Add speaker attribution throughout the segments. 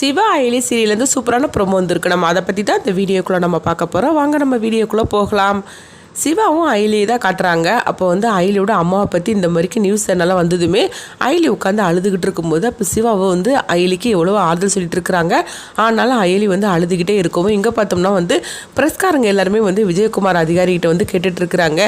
Speaker 1: சிவா அயலி சீரியல்லேருந்து சூப்பரான ப்ரொமோ வந்திருக்கு. நம்ம அதை பற்றி தான் இந்த வீடியோக்குள்ளே நம்ம பார்க்க போகிறோம் வாங்க நம்ம வீடியோக்குள்ளே போகலாம். சிவாவும் அயலியை தான் காட்டுறாங்க. அப்போ வந்து அயலியோட அம்மாவை பற்றி இந்த மாதிரிக்கு நியூஸ் சேனலாம் வந்ததுமே அயலி உட்காந்து அழுதுகிட்டு இருக்கும்போது அப்போ சிவாவை வந்து அயலிக்கு எவ்வளோ ஆறுதல் சொல்லிட்டு இருக்கிறாங்க. ஆனாலும் அயலி வந்து அழுதுகிட்டே இருக்கவும் இங்கே பார்த்தோம்னா வந்து பிரஸ்காரங்க எல்லாருமே வந்து விஜயகுமார் அதிகாரிகிட்ட வந்து கேட்டுட்டு இருக்கிறாங்க.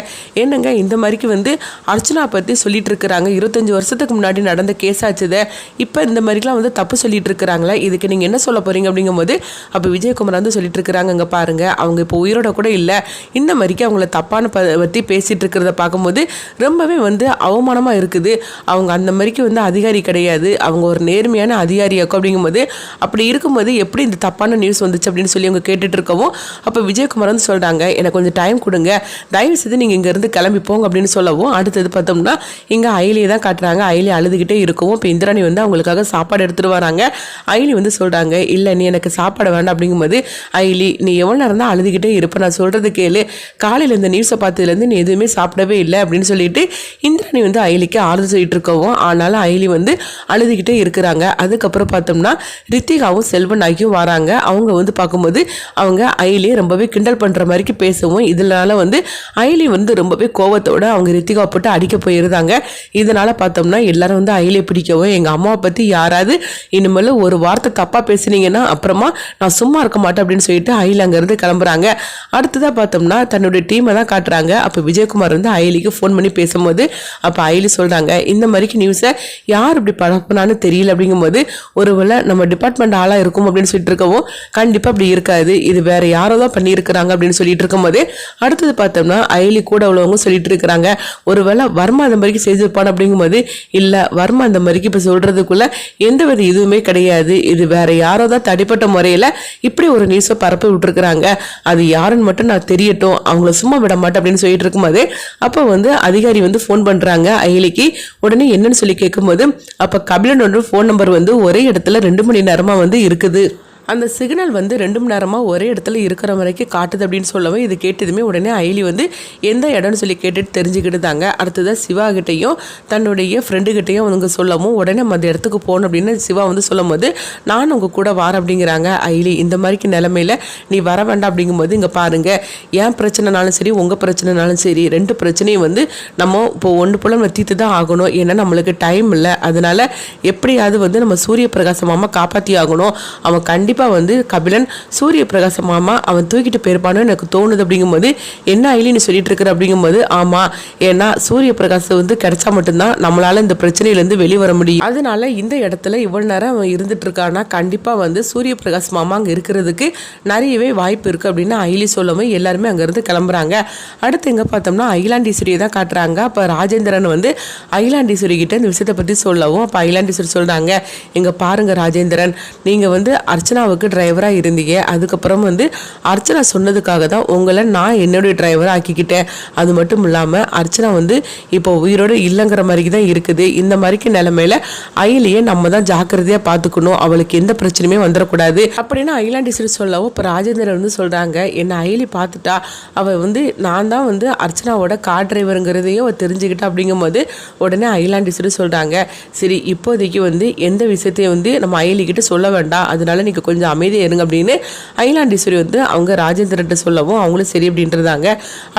Speaker 1: என்னங்க இந்த மாதிரிக்கு வந்து அர்ச்சனா பற்றி சொல்லிட்டு இருக்கிறாங்க. இருபத்தஞ்சி வருஷத்துக்கு முன்னாடி நடந்த கேஸ் ஆச்சுதே இப்போ இந்த மாதிரிலாம் வந்து தப்பு சொல்லிட்டு இருக்கிறாங்களே? இதுக்கு நீங்கள் என்ன சொல்ல போறீங்க அப்படிங்கும்போது அப்போ விஜயகுமார் வந்து சொல்லிட்டு இருக்கிறாங்க இங்கே பாருங்க. அவங்க இப்போ உயிரோட கூட இல்லை. இந்த மாதிரிக்கு அவங்கள தப்பான ப பற்றி பேசிகிட்டு இருக்கிறத பார்க்கும்போது ரொம்பவே வந்து அவமானமாக இருக்குது. அவங்க அந்த மாதிரிக்கு வந்து அதிகாரி கிடையாது. அவங்க ஒரு நேர்மையான அதிகாரியாக்கும் அப்படிங்கும்போது அப்படி இருக்கும்போது எப்படி இந்த தப்பான நியூஸ் வந்துச்சு அப்படின்னு சொல்லி அவங்க கேட்டுட்டு இருக்கவும் அப்போ விஜயகுமார் வந்து சொல்கிறாங்க எனக்கு கொஞ்சம் டைம் கொடுங்க. தயவு செய்து நீங்கள் இங்கேருந்து கிளம்பி போங்க அப்படின்னு சொல்லவும் அடுத்தது பார்த்தோம்னா இங்கே அயலியை தான் காட்டுறாங்க. அயலி அழுதுகிட்டே இருக்கவும் இப்போ இந்திராணி வந்து அவங்களுக்காக சாப்பாடு எடுத்துகிட்டு வராங்க. அயலி வந்து சொல்கிறாங்க இல்லை நீ எனக்கு சாப்பாடு வேண்டாம் அப்படிங்கும்போது அயலி நீ எவ்வளோ நேரம் தான் அழுதுகிட்டே இருப்ப? நான் சொல்கிறது கேளு. காலையில் இந்த நியூஸை பார்த்ததுலேருந்து நீ எதுவுமே சாப்பிடவே இல்லை அப்படின்னு சொல்லிட்டு இந்திராணி வந்து அயலிக்கு ஆறுதல் சொல்லிட்டு இருக்கவும் ஆனாலும் அயலி வந்து அழுதுகிட்டே இருக்கிறாங்க. அதுக்கப்புறம் பார்த்தோம்னா ரித்திகாவும் செல்வன் ஆகியும் வராங்க. அவங்க வந்து பார்க்கும்போது அவங்க அயலியை ரொம்பவே கிண்டல் பண்ணுற மாதிரிக்கு பேசவும் இதனால வந்து அயலி வந்து ரொம்பவே கோவத்தோடு அவங்க ரித்திகா போட்டு அடிக்க போயிருந்தாங்க. இதனால் பார்த்தோம்னா எல்லாரும் வந்து அயலியை பிடிக்கவும் எங்கள் அம்மாவை பற்றி யாராவது இனிமேல் ஒரு வார்த்தை தப்பாக பேசுனீங்கன்னா அப்புறமா நான் சும்மா இருக்க மாட்டேன் அப்படின்னு சொல்லிட்டு அயலி அங்கேருந்து கிளம்புறாங்க. அடுத்ததாக பார்த்தோம்னா தன்னுடைய டீமை தான் காட்டுறாங்க. அப்போ விஜயகுமார் வந்து அயலிக்கு ஃபோன் பண்ணி பேசும்போது அப்போ அயலி சொல்கிறாங்க இந்த மாதிரிக்கு நியூஸை யார் இப்படி பழப்பினான்னு தெரியல அப்படிங்கும்போது ஒருவேளை நம்ம டிபார்ட்மெண்ட் ஆளாக இருக்கும் அப்படின்னு சொல்லிட்டு இருக்கவும் கண்டிப்பாக அப்படி இருக்காது. இது வேற யாரோ தான் பண்ணியிருக்கிறாங்க அப்படின்னு சொல்லிட்டு இருக்கும்போது அடுத்தது பார்த்தோம்னா அயலி கூட உள்ளவங்க சொல்லிட்டு இருக்கிறாங்க. ஒருவேளை வர்மா அந்த மாதிரிக்கு செய்திருப்பான் அப்படிங்கும்போது இல்லை வர்மா அந்த மாதிரிக்கு இப்போ சொல்கிறதுக்குள்ள எந்த வித இதுவுமே கிடையாது. இது வேற யாரோ தான் தடிப்பட்ட முறையில் இப்படி ஒரு நியூஸை பரப்பி விட்டுருக்குறாங்க. அது யாருன்னு மட்டும் நான் தெரியட்டும். அவங்கள சும்மா விட மாட்டேன் அப்படின்னு சொல்லிட்டு இருக்கும்போது அப்போ வந்து அதிகாரி வந்து ஃபோன் பண்ணுறாங்க அயலிக்கு உடனே என்னன்னு சொல்லி கேட்கும்போது அப்போ கபிலனோட ஃபோன் நம்பர் வந்து ஒரே இடத்துல ரெண்டு மணி நேரமாக வந்து இருக்குது. அந்த சிக்னல் வந்து ரெண்டு மணி நேரமாக ஒரே இடத்துல இருக்கிற வரைக்கும் காட்டுது அப்படின்னு சொல்லவும் இது கேட்டதுமே உடனே அயலி வந்து எந்த இடம்னு சொல்லி கேட்டுட்டு தெரிஞ்சுக்கிட்டுதாங்க அடுத்ததாக சிவா கிட்டேயும் தன்னுடைய ஃப்ரெண்டுகிட்டேயும் அவங்க சொல்லவும் உடனே நம்ம அந்த இடத்துக்கு போகணும் அப்படின்னு சிவா வந்து சொல்லும் போது நான் உங்கள் கூட வார அப்படிங்கிறாங்க அயலி இந்த மாதிரிக்கு நிலமையில நீ வர வேண்டாம் அப்படிங்கும்போது இங்கே பாருங்க. ஏன் பிரச்சனைனாலும் சரி உங்கள் பிரச்சனைனாலும் சரி ரெண்டு பிரச்சனையும் வந்து நம்ம இப்போ ஒன்று போல நம்ம தீர்த்து தான் ஆகணும். ஏன்னா நம்மளுக்கு டைம் இல்லை. அதனால எப்படியாவது வந்து நம்ம சூரிய பிரகாசமாக காப்பாற்றி ஆகணும் அவன் கண்டிப்பாக கண்டிப்பாக வந்து கபிலன் சூரிய பிரகாச மாமா அவன் தூக்கிட்டு போயிருப்பான்னு எனக்கு தோணுது அப்படிங்கும்போது என்ன ஐலி சொல்லிட்டு இருக்கிற? அப்படிங்கும்போது ஆமாம் ஏன்னா சூரிய பிரகாசம் வந்து கிடைச்சா மட்டும்தான் நம்மளால் இந்த பிரச்சனையிலேருந்து வெளியே வர முடியும். அதனால இந்த இடத்துல இவ்வளோ நேரம் அவன் இருந்துட்டு இருக்கான்னா கண்டிப்பாக வந்து சூரிய பிரகாஷ் மாமா அங்கே இருக்கிறதுக்கு நிறையவே வாய்ப்பு இருக்குது அப்படின்னு ஐலி சொல்லவும் எல்லாருமே அங்கேருந்து கிளம்புறாங்க. அடுத்து எங்கே பார்த்தோம்னா அயிலாண்டீஸ்வரியை தான் காட்டுறாங்க. அப்போ ராஜேந்திரன் வந்து அயிலாண்டீஸ்வரி கிட்ட இந்த விஷயத்தை பற்றி சொல்லவும் அப்போ அயிலாண்டீஸ்வரி சொல்கிறாங்க இங்கே பாருங்க ராஜேந்திரன் நீங்கள் வந்து அர்ச்சனாவுக்கு டிரைவராக இருந்தீங்க. அதுக்கப்புறம் வந்து அர்ச்சனா சொன்னதுக்காக தான் உங்களை நான் என்னுடைய டிரைவராக ஆக்கிக்கிட்டேன். அது மட்டும் இல்லாமல் அர்ச்சனா வந்து இப்போ உயிரோடு இல்லைங்கிற மாதிரி தான் இருக்குது. இந்த மாதிரிக்கு நிலமையில அயலியை நம்ம தான் ஜாக்கிரதையாக பார்த்துக்கணும். அவளுக்கு எந்த பிரச்சனையுமே வந்துடக்கூடாது. அப்படின்னு ஐலாண்டீஸ்வரி சொல்லவும் இப்போ ராஜேந்திரன் வந்து சொல்கிறாங்க என்னை அயலி பார்த்துட்டா அவள் வந்து நான் தான் வந்து அர்ச்சனாவோட கார் டிரைவருங்கிறதையும் அவள் தெரிஞ்சுக்கிட்டா. அப்படிங்கும்போது உடனே ஐலாண்டீஸ்வரி சொல்கிறாங்க சரி இப்போதைக்கு வந்து எந்த விஷயத்தையும் வந்து நம்ம அயிலிக்கிட்ட சொல்ல வேண்டாம். அதனால நீங்கள் கொஞ்சம் அமைதியாக இருங்க அப்படின்னு ஐலாண்டீஸ்வரி வந்து அவங்க ராஜேந்திரன்ட்ட சொல்லவும் அவங்களும் சரி அப்படின்றதாங்க.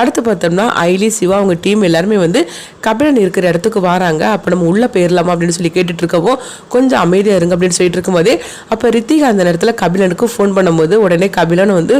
Speaker 1: அடுத்து பார்த்தோம்னா ஐலி சிவா அவங்க டீம் எல்லாருமே வந்து கபிலன் இருக்கிற இடத்துக்கு வராங்க. அப்போ நம்ம உள்ளே போயிடலாமா அப்படின்னு சொல்லி கேட்டுட்டு இருக்கவும் கொஞ்சம் அமைதியாக இருங்க அப்படின்னு சொல்லிட்டு இருக்கும்போதே அப்போ ரித்திகா அந்த நேரத்தில் கபிலனுக்கு ஃபோன் பண்ணும்போது உடனே கபிலன் வந்து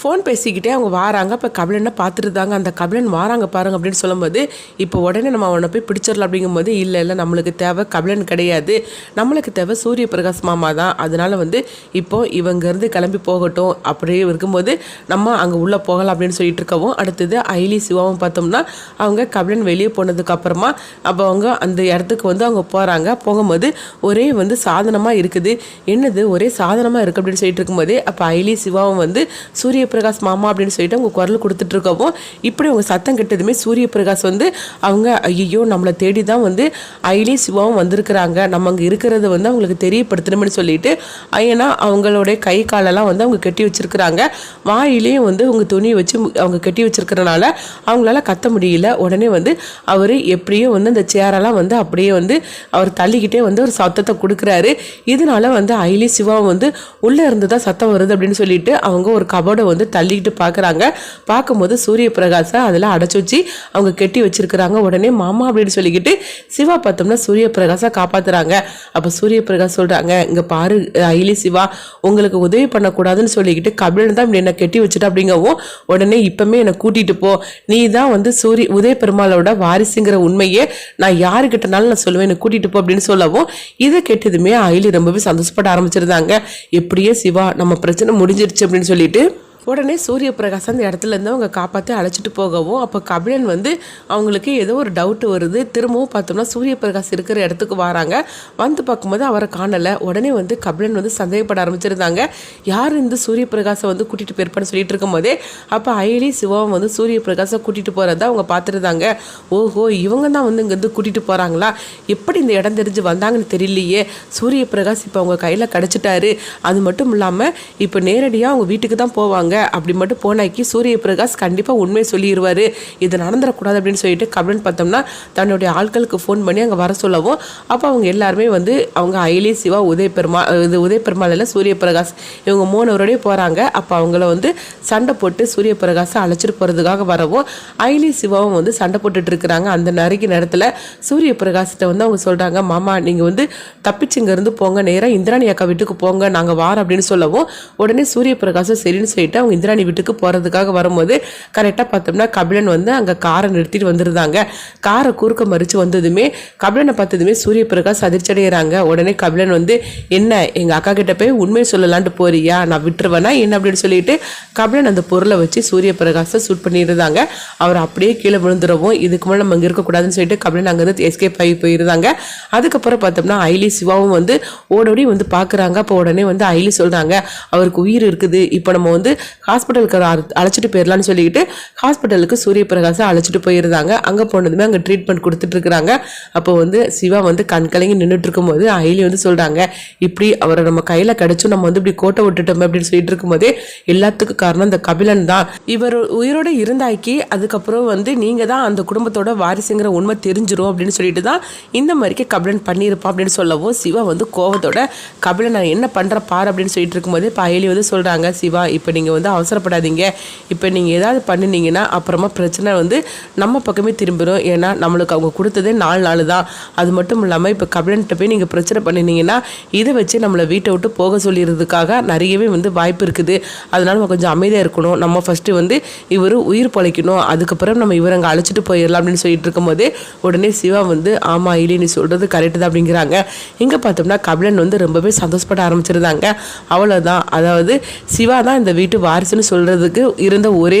Speaker 1: ஃபோன் பேசிக்கிட்டே அவங்க வாராங்க. அப்போ கபிலனை பார்த்துட்டு தாங்க அந்த கபிலன் வாராங்க பாருங்க அப்படின்னு சொல்லும்போது இப்போ உடனே நம்ம அவனை போய் பிடிச்சிடலாம் அப்படிங்கும்போது இல்லை இல்லை நம்மளுக்கு தேவை கபிலன் கிடையாது. நம்மளுக்கு தேவை சூரிய பிரகாஷ் மாமா தான். அதனால் வந்து இப்போ இவங்கேருந்து கிளம்பி போகட்டும். அப்படியே இருக்கும்போது நம்ம அங்கே உள்ளே போகலாம் அப்படின்னு சொல்லிட்டு இருக்கவும் அடுத்தது ஐலி சிவாவும் பார்த்தோம்னா அவங்க கபிலன் வெளியே போனதுக்கப்புறமா அப்போ அவங்க அந்த இடத்துக்கு வந்து அவங்க போகிறாங்க போகும்போது ஒரே வந்து சாதனமாக இருக்குது. என்னது? ஒரே சாதனமாக இருக்குது அப்படின்னு சொல்லிட்டு இருக்கும்போதே அப்போ ஐலி சிவாவும் வந்து சூரிய பிரகாஷ் மாமா அப்படின்னு சொல்லிட்டு அவங்க குரல் கொடுத்துட்டு இருக்கவும் இப்படி அவங்க சத்தம் கெட்டதுமே சூரிய பிரகாஷ் வந்து அவங்க ஐயோ நம்மளை தேடி தான் வந்து ஐலி சிவாவும் வந்திருக்கிறாங்க. நம்ம அங்கே இருக்கிறத வந்து அவங்களுக்கு தெரியப்படுத்தணும்னு சொல்லிட்டு ஐயனா அவங்களுடைய கை காலெல்லாம் வந்து அவங்க கட்டி வச்சிருக்கிறாங்க. வாயிலையும் வந்து அவங்க துணியை வச்சு அவங்க கட்டி வச்சிருக்கிறனால அவங்களால கத்த முடியல. உடனே வந்து அவர் எப்படியோ வந்து அந்த சேரெல்லாம் வந்து அப்படியே வந்து அவர் தள்ளிக்கிட்டே வந்து ஒரு சத்தத்தை கொடுக்குறாரு. இதனால வந்து ஐலி சிவாவும் வந்து உள்ளே இருந்து தான் சத்தம் வருது அப்படின்னு சொல்லிட்டு அவங்க ஒரு கபோர்டை வந்து வந்து தள்ளிக்கிட்டு பார்க்குறாங்க. பார்க்கும்போது சூரிய பிரகாசை அதில் அடைச்சி வச்சு அவங்க கெட்டி வச்சிருக்கிறாங்க. உடனே மாமா அப்படின்னு சொல்லிக்கிட்டு சிவா பார்த்தோம்னா சூரிய பிரகாசை காப்பாத்துறாங்க. அப்போ சூரிய பிரகாஷ் சொல்கிறாங்க இங்கே பாரு ஐலி சிவா உங்களுக்கு உதவி பண்ணக்கூடாதுன்னு சொல்லிக்கிட்டு கபிலன் தான் இப்படி என்னை கெட்டி வச்சுட்டு அப்படிங்கவும் உடனே இப்பவுமே என்னை கூட்டிட்டு போ. நீ தான் வந்து சூரிய உதய பெருமாளோட வாரிசுங்கிற உண்மையே நான் யாருக்கிட்டனாலும் நான் சொல்லுவேன் என்னை கூட்டிட்டு போ அப்படின்னு சொல்லவும் இதை கேட்டதுமே ஐலி ரொம்பவே சந்தோஷப்பட ஆரம்பிச்சிருந்தாங்க. எப்படியே சிவா நம்ம பிரச்சனை முடிஞ்சிருச்சு அப்படின்னு சொல்லிட்டு உடனே சூரிய பிரகாஷ் அந்த இடத்துலேருந்து அவங்க காப்பாற்றி அழைச்சிட்டு போகவும் அப்போ கபிலன் வந்து அவங்களுக்கு ஏதோ ஒரு டவுட்டு வருது. திரும்பவும் பார்த்தோம்னா சூரிய பிரகாஷ் இருக்கிற இடத்துக்கு வராங்க. வந்து பார்க்கும்போது அவரை காணலை. உடனே வந்து கபிலன் வந்து சந்தேகப்பட ஆரம்பிச்சிருந்தாங்க. யார் இந்த சூரிய பிரகாஷை வந்து கூட்டிகிட்டு போயிருப்பான்னு சொல்லிட்டு இருக்கும்போதே அப்போ அயலி சிவம் வந்து சூரிய பிரகாஷை கூட்டிகிட்டு போகிறத அவங்க பார்த்துருந்தாங்க. ஓஹோ இவங்க தான் வந்து இங்கேருந்து கூட்டிகிட்டு போகிறாங்களா எப்படி இந்த இடம் தெரிஞ்சு வந்தாங்கன்னு தெரியலையே. சூரிய பிரகாஷ் இப்போ அவங்க கையில் கிடச்சிட்டாரு. அது மட்டும் இல்லாமல் இப்போ நேரடியாக அவங்க வீட்டுக்கு தான் போவாங்க. அப்படி மட்டும் போனாக்கி சூரிய பிரகாஷ் கண்டிப்பாக உண்மையை சொல்லிடுவார் இது நடந்துடக்கூடாது அப்படின்னு சொல்லிட்டு கபிலன் பார்த்தோம்னா தன்னுடைய ஆட்களுக்கு ஃபோன் பண்ணி அங்கே வர சொல்லவும் அப்போ அவங்க எல்லாருமே வந்து அவங்க அயலி சிவா உதய பெருமா இது உதய பெருமாள் இல்லை சூரிய பிரகாஷ் இவங்க மூணுவரோடய போகிறாங்க அப்போ அவங்கள வந்து சண்டை போட்டு சூரிய பிரகாஷை அழைச்சிட்டு போகிறதுக்காக வரவும் அயலி சிவாவும் வந்து சண்டை போட்டுட்டு இருக்கிறாங்க. அந்த நறுக்கி நேரத்தில் சூரிய பிரகாஷ்கிட்ட வந்து அவங்க சொல்கிறாங்க மாமா நீங்கள் வந்து தப்பிச்சு இங்கேருந்து போங்க. நேராக இந்திராணி அக்கா வீட்டுக்கு போங்க. நாங்கள் வாரம் அப்படின்னு சொல்லவும் உடனே சூரிய பிரகாஷும் சரின்னு சொல்லிட்டு அவங்க இந்திராணி வீட்டுக்கு போகிறதுக்காக வரும்போது கரெக்டாக பார்த்தோம்னா கபிலன் வந்து அங்கே காரை நிறுத்திட்டு வந்திருந்தாங்க. காரை குறுக்க மறித்து வந்ததுமே கபிலனை பார்த்ததுமே சூரிய பிரகாஷ் அதிர்ச்சி அடைகிறாங்க உடனே கபிலன் வந்து என்ன எங்கள் அக்கா கிட்ட போய் உண்மை சொல்லலான்ட்டு போறியா? நான் விட்டுருவேனா? என்ன? அப்படின்னு சொல்லிட்டு கபிலன் அந்த பொருளை வச்சு சூரிய பிரகாஷை சூட் பண்ணியிருந்தாங்க. அவர் அப்படியே கீழே விழுந்துடவும் இதுக்கு மேலே நம்ம இங்கே இருக்கக்கூடாதுன்னு சொல்லிட்டு கபிலன் அங்கேருந்து எஸ்கேப் ஆகி போயிருந்தாங்க. அதுக்கப்புறம் பார்த்தோம்னா ஐலி சிவாவும் வந்து ஓடோடி வந்து பார்க்குறாங்க. அப்போ உடனே வந்து ஐலி சொல்கிறாங்க அவருக்கு உயிர் இருக்குது. இப்போ நம்ம வந்து ஹாஸ்பிட்டலுக்கு அழைச்சிட்டு போயிடலான்னு சொல்லிக்கிட்டு ஹாஸ்பிட்டலுக்கு சூரிய பிரகாசம் அழைச்சிட்டு போயிருந்தாங்க. அங்கே போனதுமே அங்கே ட்ரீட்மெண்ட் கொடுத்துட்ருக்குறாங்க. அப்போ வந்து சிவா வந்து கண் கலங்கி நின்றுட்டு இருக்கும்போது அயலி வந்து சொல்கிறாங்க இப்படி அவரை நம்ம கையில் கிடச்சும் நம்ம வந்து இப்படி கோட்டை விட்டுட்டோம் அப்படின்னு சொல்லிட்டு இருக்கும்போதே எல்லாத்துக்கும் காரணம் இந்த கபிலன் தான். இவர் உயிரோட இருந்தாக்கி அதுக்கப்புறம் வந்து நீங்கள் தான் அந்த குடும்பத்தோட வாரிசுங்கிற உண்மை தெரிஞ்சிரும் அப்படின்னு சொல்லிட்டு தான் இந்த மாதிரிக்கு கபிலன் பண்ணியிருப்பான் அப்படின்னு சொல்லவும் சிவா வந்து கோவத்தோட கபிலன் நான் என்ன பண்ணுற பாரு அப்படின்னு சொல்லிட்டு இருக்கும்போது இப்போ அயலி வந்து சொல்கிறாங்க சிவா இப்போ நீங்கள் வந்து அவசரப்படாதீங்க. இப்போ நீங்கள் ஏதாவது பண்ணினீங்கன்னா அப்புறமா பிரச்சனை வந்து நம்ம பக்கமே திரும்பிடும் ஏன்னா நம்மளுக்கு அவங்க கொடுத்ததே நாலு நாள் தான். அது மட்டும் இல்லாமல் இப்போ கபிலன்கிட்ட போய் நீங்கள் பிரச்சனை பண்ணினீங்கன்னா இதை வச்சு நம்மளை வீட்டை விட்டு போக சொல்லிடுறதுக்காக நிறையவே வந்து வாய்ப்பு இருக்குது. அதனால நம்ம கொஞ்சம் அமைதியாக இருக்கணும். நம்ம ஃபஸ்ட்டு வந்து இவர் உயிர் பழைக்கணும். அதுக்கப்புறம் நம்ம இவர் அங்கே அழைச்சிட்டு போயிடலாம் அப்படின்னு சொல்லிட்டு இருக்கும்போது உடனே சிவா வந்து ஆமாம் இல்லை நீ சொல்கிறது கரெக்டு தான் அப்படிங்கிறாங்க. இங்கே பார்த்தோம்னா கபிலன் வந்து ரொம்பவே சந்தோஷப்பட ஆரம்பிச்சிருந்தாங்க. அவ்வளோதான் அதாவது சிவா தான் இந்த வீட்டு வாரிசுன்னு சொல்கிறதுக்கு இருந்த ஒரே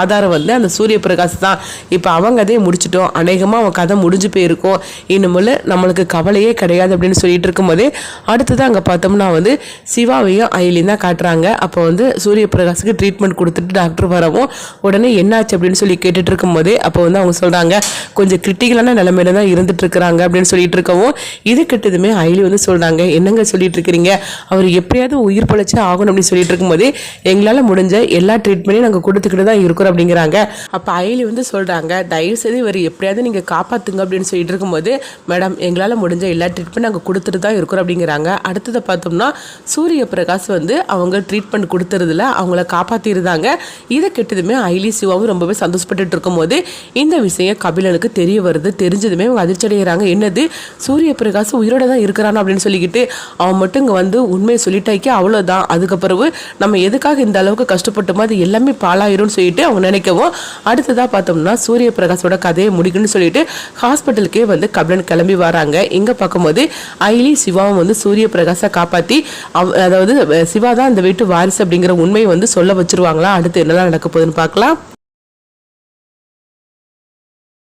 Speaker 1: ஆதாரம் வந்து அந்த சூரிய பிரகாஷ் தான். இப்போ அவங்க கதையை முடிச்சிட்டோம். அநேகமாக அவன் கதை முடிஞ்சு போயிருக்கும். இன்னமுள்ள நம்மளுக்கு கவலையே கிடையாது அப்படின்னு சொல்லிட்டு இருக்கும்போதே அடுத்தது அங்கே பார்த்தோம்னா வந்து சிவாவையும் அயலியும் தான் காட்டுறாங்க. அப்போ வந்து சூரிய பிரகாஷுக்கு ட்ரீட்மெண்ட் கொடுத்துட்டு டாக்டர் வரவும் உடனே என்னாச்சு அப்படின்னு சொல்லி கேட்டுட்டு இருக்கும்போதே அப்போ வந்து அவங்க சொல்கிறாங்க கொஞ்சம் கிரிட்டிக்கலான நிலைமையில தான் இருந்துட்டு இருக்கிறாங்க அப்படின்னு சொல்லிட்டு இருக்கவும் இது கிட்டதுமே அயலி வந்து சொல்கிறாங்க என்னங்க சொல்லிட்டு இருக்கிறீங்க? அவர் எப்படியாவது உயிர் பழைச்சு ஆகணும் அப்படின்னு சொல்லிட்டு இருக்கும்போதே எங்களால் முடிஞ்ச எல்லா ட்ரீட்மெண்ட்டையும் நாங்கள் கொடுத்துக்கிட்டு தான் இருக்கிறோம் அப்படிங்கிறாங்க. அப்போ அயலி வந்து சொல்கிறாங்க தயவு செய்து இவர் எப்படியாவது நீங்கள் காப்பாற்றுங்க அப்படின்னு சொல்லிட்டு இருக்கும்போது மேடம் எங்களால் முடிஞ்ச எல்லா ட்ரீட்மெண்ட் நாங்கள் கொடுத்துட்டு தான் இருக்கிறோம் அப்படிங்கிறாங்க. அடுத்ததை பார்த்தோம்னா சூரிய பிரகாஷ் வந்து அவங்க ட்ரீட்மெண்ட் கொடுத்துறதுல அவங்கள காப்பாற்றிருந்தாங்க இதை கெட்டதுமே ஐலி சிவாவும் ரொம்பவே சந்தோஷப்பட்டுட்டு இருக்கும்போது இந்த விஷயம் கபிலனுக்கு தெரிய வருது தெரிஞ்சதுமே அவங்க அதிர்ச்சி அடைகிறாங்க என்னது? சூரிய பிரகாஷ் உயிரோட தான் இருக்கிறான் அப்படின்னு சொல்லிக்கிட்டு அவன் மட்டும் இங்கே வந்து உண்மையை சொல்லிட்டாக்கி அவ்வளோதான் அதுக்கப்புறம் நம்ம எதுக்காக இந்த அளவுக்கு கஷ்டப்பட்டோமோ அது எல்லாமே பாலாயிரும்னு சொல்லிட்டு அவங்க நினைக்கவும் அடுத்ததாக பார்த்தோம்னா சூரிய பிரகாஷோட கதையை முடிக்கணும்னு சொல்லிட்டு ஹாஸ்பிட்டலுக்கே வந்து கபிலன் கிளம்பி வராங்க. இங்கே பார்க்கும்போது ஐலி சிவாவும் வந்து சூரிய பிரகாஷை காப்பாற்றி அதாவது சிவா தான் இந்த வீட்டு வாரிசு அப்படிங்கிற உண்மையை வந்து சொல்ல வச்சிருவாங்களா? அடுத்து என்னதான் நடக்க போகுதுன்னு பார்க்கலாம்.